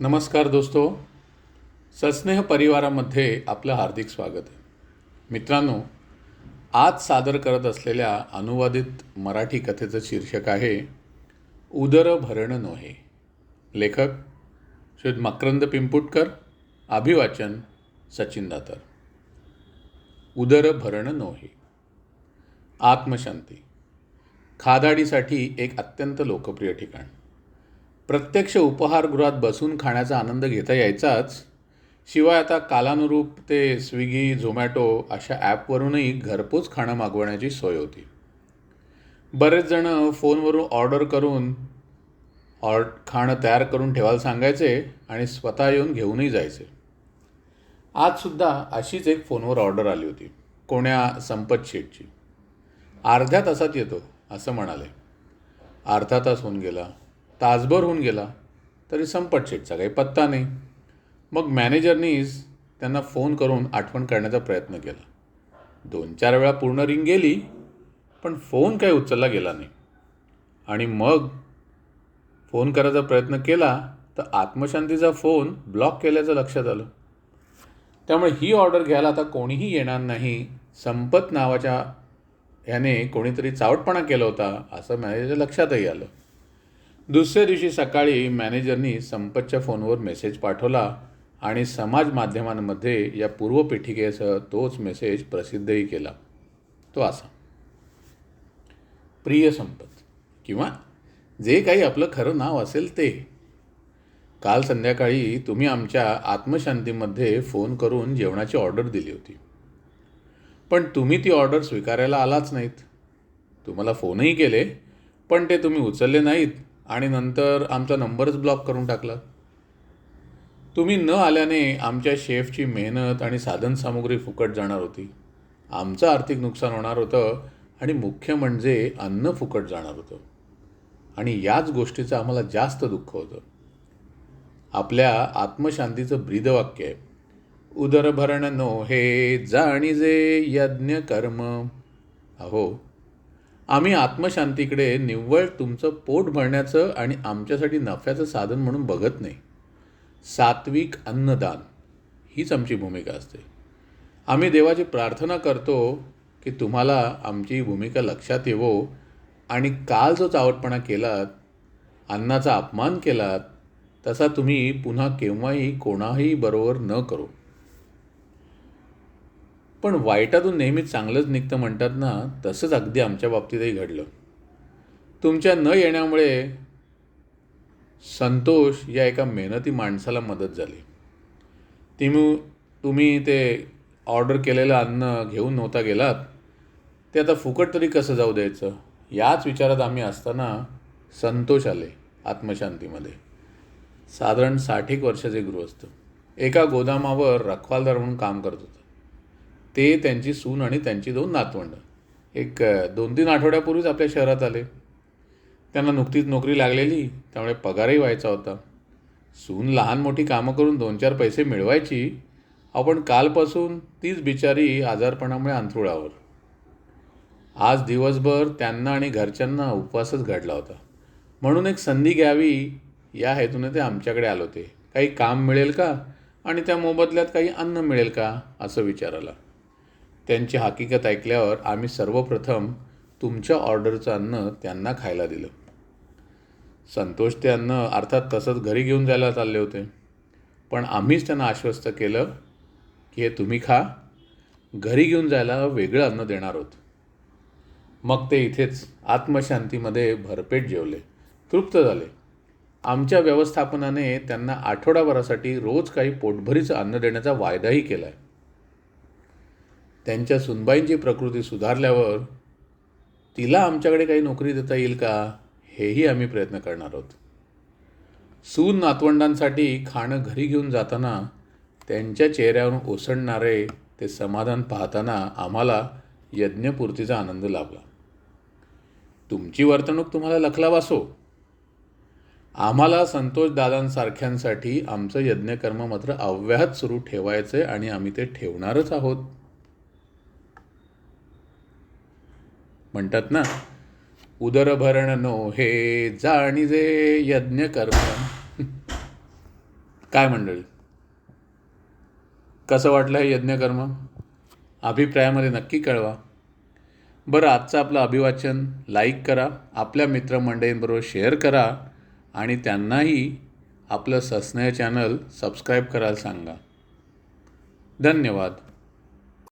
नमस्कार दोस्तो. सस्नेह परिवारामध्ये आपलं हार्दिक स्वागत आहे. मित्रांनो आज सादर करत असलेल्या अनुवादित मराठी कथेचं शीर्षक आहे उदर भरण नोहे. लेखक श्री मकरंद पिंपुटकर अभिवाचन सचिन दातर. उदर भरण नोहे. आत्मशांती. खादाडीसाठी एक अत्यंत लोकप्रिय ठिकाण. प्रत्यक्ष उपहारगृहात बसून खाण्याचा आनंद घेता यायचाच. शिवाय आता कालानुरूप ते स्विगी झोमॅटो अशा ॲपवरूनही घरपोच खाणं मागवण्याची सोय होती. बरेच जण फोनवरून ऑर्डर करून ऑर्ड खाणं तयार करून ठेवायला सांगायचे आणि स्वतः येऊन घेऊनही जायचे. आजसुद्धा अशीच एक फोनवर ऑर्डर आली होती कोण्या संपत शेटची अर्ध्या तासात येतो असं म्हणाले. अर्धा तास होऊन गेला. तासभर होऊन गेला तरी संपत शेठचा काही पत्ता नाही. मग मॅनेजरनीच त्यांना फोन करून आठवण करण्याचा प्रयत्न केला. दोन चार वेळा पूर्ण रिंग गेली पण फोन काही उचलला गेला नाही. आणि मग फोन करायचा प्रयत्न केला तर आत्मशांतीचा फोन ब्लॉक केल्याचं लक्षात आलं. त्यामुळे ही ऑर्डर घ्यायला आता कोणीही येणार नाही. संपत नावाच्या ह्याने कोणीतरी चावटपणा केला होता असं मॅनेजर लक्षातही आलं. दुसऱ्या दिवशी सकाळी मॅनेजरनी संपतच्या फोनवर मेसेज पाठवला आणि समाज माध्यमांमध्ये या पूर्वपीठिकेसह तोच मेसेज प्रसिद्धही केला. तो असा. प्रिय संपत किंवा जे काही आपलं खरं नाव असेल ते. काल संध्याकाळी तुम्ही आमच्या आत्मशांतीमध्ये फोन करून जेवणाची ऑर्डर दिली होती. पण तुम्ही ती ऑर्डर स्वीकारायला आलाच नाहीत. तुम्हाला फोनही केले पण ते तुम्ही उचलले नाहीत. आणि नंतर आमचा नंबरच ब्लॉक करून टाकला. तुम्ही न आल्याने आमच्या शेफची मेहनत आणि साधनसामुग्री फुकट जाणार होती. आमचं आर्थिक नुकसान होणार होतं आणि मुख्य म्हणजे अन्न फुकट जाणार होतं. आणि याच गोष्टीचं आम्हाला जास्त दुःख होतं. आपल्या आत्मशांतीचं ब्रीदवाक्य आहे. उदरभरण नो हे जाणीजे यज्ञ कर्म अहो आम्ही आत्मशांतीकडे निव्वळ तुमचं पोट भरण्याचं आणि आमच्यासाठी नफ्याचं साधन म्हणून बघत नाही. सात्विक अन्नदान हीच आमची भूमिका असते. आम्ही देवाची प्रार्थना करतो की तुम्हाला आमची भूमिका लक्षात येवो आणि काल जो चावटपणा केलात अन्नाचा अपमान केलात तसा तुम्ही पुन्हा केव्हाही कोणाही बरोबर न करू. पण वाईटातून नेहमी चांगलंच निघतं म्हणतात ना तसंच अगदी आमच्या बाबतीतही घडलं. तुमच्या न येण्यामुळे संतोष या एका मेहनती माणसाला मदत झाली. तुम्ही तुम्ही ते ऑर्डर केलेलं अन्न घेऊन नव्हता गेलात ते आता फुकट तरी कसं जाऊ द्यायचं? याच विचारात आम्ही असताना संतोष आले आत्मशांतीमध्ये. साधारण साठ एक वर्षाचे गृहस्थ. एका गोदामावर रखवालदार म्हणून काम करत होतं. ते त्यांची सून आणि त्यांची दोन नातवंड. एक दोन तीन आठवड्यापूर्वीच आपल्या शहरात आले. त्यांना नुकतीच नोकरी लागलेली त्यामुळे पगारही व्हायचा होता. सून लहान मोठी कामं करून दोन चार पैसे मिळवायची आपण कालपासून तीच बिचारी आजारपणामुळे अंथरुळावर. आज दिवसभर त्यांना आणि घरच्यांना उपवासच घडला होता. म्हणून एक संधी घ्यावी या हेतूने ते आमच्याकडे आले होते. काही काम मिळेल का? आणि त्या मोबदल्यात काही अन्न मिळेल का? असं विचारायला त्यांची हकीकत ऐकल्यावर आम्ही सर्वप्रथम तुमच्या ऑर्डरचं अन्न त्यांना खायला दिलं. संतोष ते अन्न अर्थात तसंच घरी घेऊन जायला चालले होते. पण आम्हीच त्यांना आश्वस्त केलं की हे तुम्ही खा घरी घेऊन जायला वेगळं अन्न देणार आहोत मग ते इथेच आत्मशांतीमध्ये भरपेट जेवले. तृप्त झाले. आमच्या व्यवस्थापनाने त्यांना आठवडाभरासाठी रोज काही पोटभरीचं अन्न देण्याचा वायदाही केला आहे त्यांच्या सुनबाईंची प्रकृती सुधारल्यावर तिला आमच्याकडे काही नोकरी देता येईल का हेही आम्ही प्रयत्न करणार आहोत. सून नातवंडांसाठी खाणं घरी घेऊन जाताना त्यांच्या चेहऱ्यावरून ओसंडणारे ते समाधान पाहताना आम्हाला यज्ञपूर्तीचा आनंद लाभला. तुमची वर्तणूक तुम्हाला लखलावासो आम्हाला संतोषदादांसारख्यांसाठी आमचं यज्ञकर्म मात्र अव्याहत सुरू ठेवायचं आहे आणि आम्ही ते ठेवणारच आहोत. म्हणतात ना उदरभरण नो हे जाणीजे यज्ञ कर्म. काय मंडळी? कसं वाटलं हे यज्ञकर्म अभिप्रायामध्ये नक्की कळवा. बरं आजचं आपलं अभिवाचन लाईक करा आपल्या मित्रमंडळींबरोबर शेअर करा आणि त्यांनाही आपलं सस्नेह चॅनल सबस्क्राईब करायला सांगा. धन्यवाद.